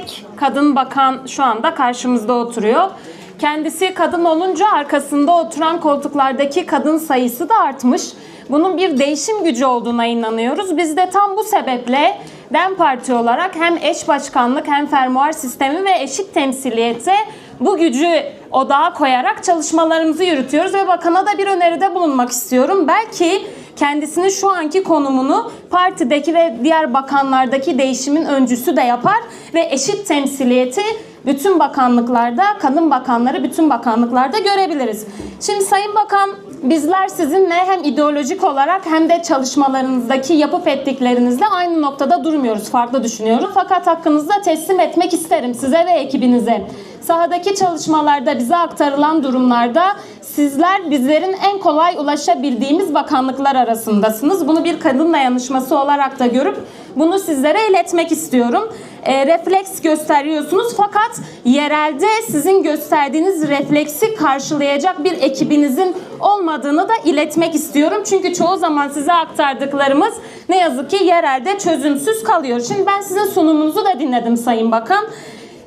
tek kadın bakan şu anda karşımızda oturuyor. Kendisi kadın olunca arkasında oturan koltuklardaki kadın sayısı da artmış. Bunun bir değişim gücü olduğuna inanıyoruz. Biz de tam bu sebeple DEM Parti olarak hem eş başkanlık hem fermuar sistemi ve eşit temsiliyete bu gücü odağa koyarak çalışmalarımızı yürütüyoruz ve bakana da bir öneride bulunmak istiyorum. Belki kendisinin şu anki konumunu partideki ve diğer bakanlardaki değişimin öncüsü de yapar ve eşit temsiliyeti bütün bakanlıklarda, kadın bakanları bütün bakanlıklarda görebiliriz. Şimdi Sayın Bakan bizler sizinle hem ideolojik olarak hem de çalışmalarınızdaki yapıp ettiklerinizle aynı noktada durmuyoruz, farklı düşünüyoruz. Fakat hakkınızda teslim etmek isterim size ve ekibinize. Sahadaki çalışmalarda bize aktarılan durumlarda sizler bizlerin en kolay ulaşabildiğimiz bakanlıklar arasındasınız. Bunu bir kadın dayanışması olarak da görüp bunu sizlere iletmek istiyorum. E, refleks gösteriyorsunuz fakat yerelde sizin gösterdiğiniz refleksi karşılayacak bir ekibinizin olmadığını da iletmek istiyorum. Çünkü çoğu zaman size aktardıklarımız ne yazık ki yerelde çözümsüz kalıyor. Şimdi ben sizin sunumunuzu da dinledim Sayın Bakan.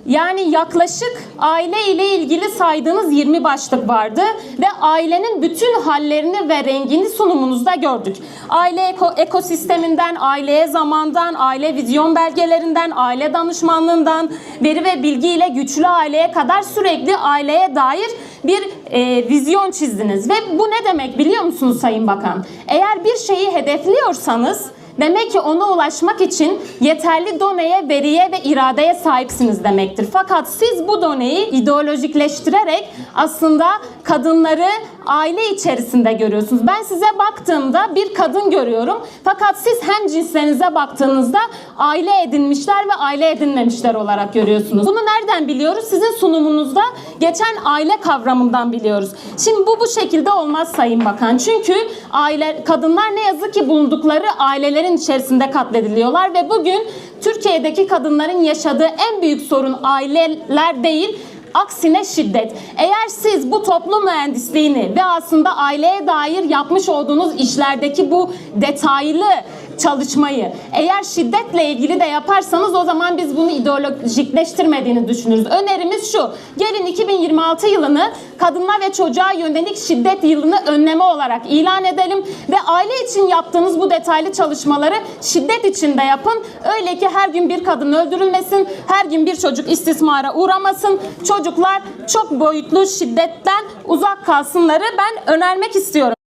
Yani yaklaşık aile ile ilgili saydığınız 20 başlık vardı ve ailenin bütün hallerini ve rengini sunumunuzda gördük. Aile eko- ekosisteminden, aileye zamandan, aile vizyon belgelerinden, aile danışmanlığından, veri ve bilgi ile güçlü aileye kadar sürekli aileye dair bir e, vizyon çizdiniz. Ve bu ne demek biliyor musunuz Sayın Bakan? Eğer bir şeyi hedefliyorsanız Demek ki ona ulaşmak için yeterli doneye, veriye ve iradeye sahipsiniz demektir. Fakat siz bu doneyi ideolojikleştirerek aslında kadınları aile içerisinde görüyorsunuz. Ben size baktığımda bir kadın görüyorum. Fakat siz hem cinslerinize baktığınızda aile edinmişler ve aile edinmemişler olarak görüyorsunuz. Bunu nereden biliyoruz? Sizin sunumunuzda geçen aile kavramından biliyoruz. Şimdi bu bu şekilde olmaz Sayın Bakan. Çünkü aile kadınlar ne yazık ki bulundukları ailelerin içerisinde katlediliyorlar ve bugün Türkiye'deki kadınların yaşadığı en büyük sorun aileler değil, Aksine şiddet. Eğer siz bu toplum mühendisliğini ve aslında aileye dair yapmış olduğunuz işlerdeki bu detaylı çalışmayı eğer şiddetle ilgili de yaparsanız o zaman biz bunu ideolojikleştirmediğini düşünürüz. Önerimiz şu. Gelin 2026 yılını kadınlar ve çocuğa yönelik şiddet yılını önleme olarak ilan edelim ve aile için yaptığınız bu detaylı çalışmaları şiddet için de yapın. Öyle ki her gün bir kadın öldürülmesin, her gün bir çocuk istismara uğramasın. Çocuklar çok boyutlu şiddetten uzak kalsınları ben önermek istiyorum.